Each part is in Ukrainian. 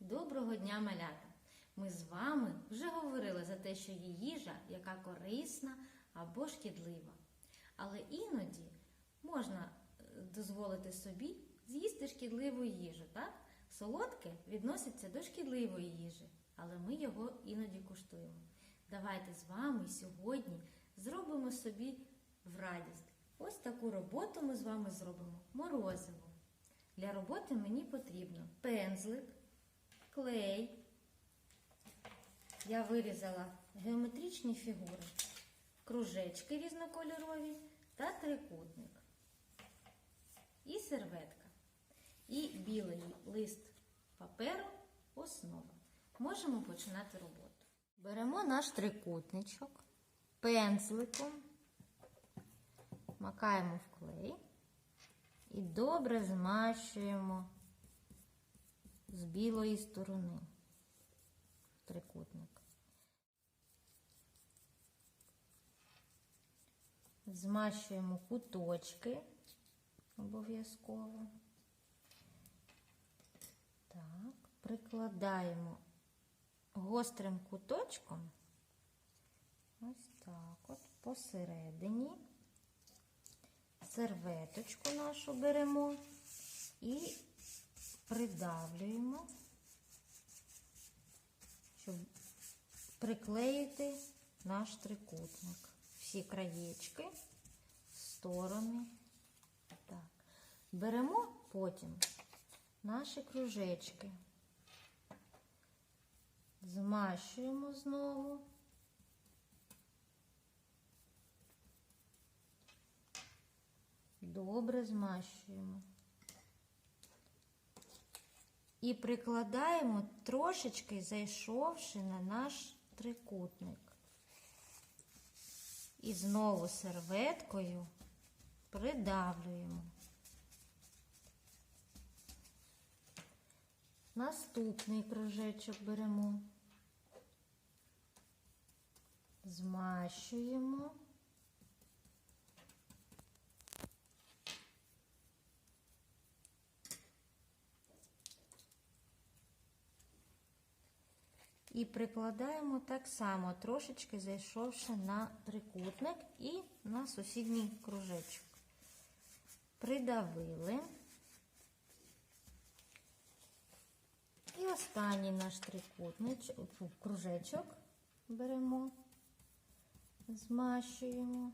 Доброго дня, малята! Ми з вами вже говорили за те, що є їжа, яка корисна або шкідлива. Але іноді можна е, дозволити собі з'їсти шкідливу їжу, так? Солодке відноситься до шкідливої їжі, але ми його іноді куштуємо. Давайте з вами сьогодні зробимо собі в радість. Ось таку роботу ми з вами зробимо морозиво. Для роботи мені потрібно пензлик, клей. Я вирізала геометричні фігури, кружечки різнокольорові та трикутник. І серветка. І білий лист паперу основа. Можемо починати роботу. Беремо наш трикутничок, пензликом, макаємо в клей і добре змащуємо з білої сторони трикутник. Змащуємо куточки обов'язково. Так, прикладаємо гострим куточком. Ось так от посередині. Серветочку нашу беремо і придавлюємо, щоб приклеїти наш трикутник. Всі краєчки, сторони. Так. Беремо потім наші кружечки, змащуємо знову. Добре змащуємо. І прикладаємо трошечки зайшовши на наш трикутник. І знову серветкою придавлюємо. Наступний кружечок беремо, змащуємо. І прикладаємо так само, трошечки зайшовши на трикутник і на сусідній кружечок. Придавили. І останній наш трикутничок, кружечок беремо, змащуємо.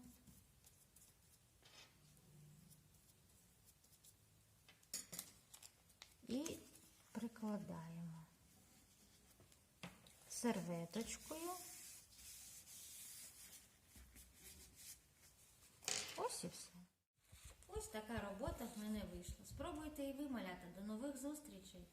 І прикладаємо серветочкою. Ось і все. Ось така робота в мене вийшла. Спробуйте і ви, малята. До нових зустрічей!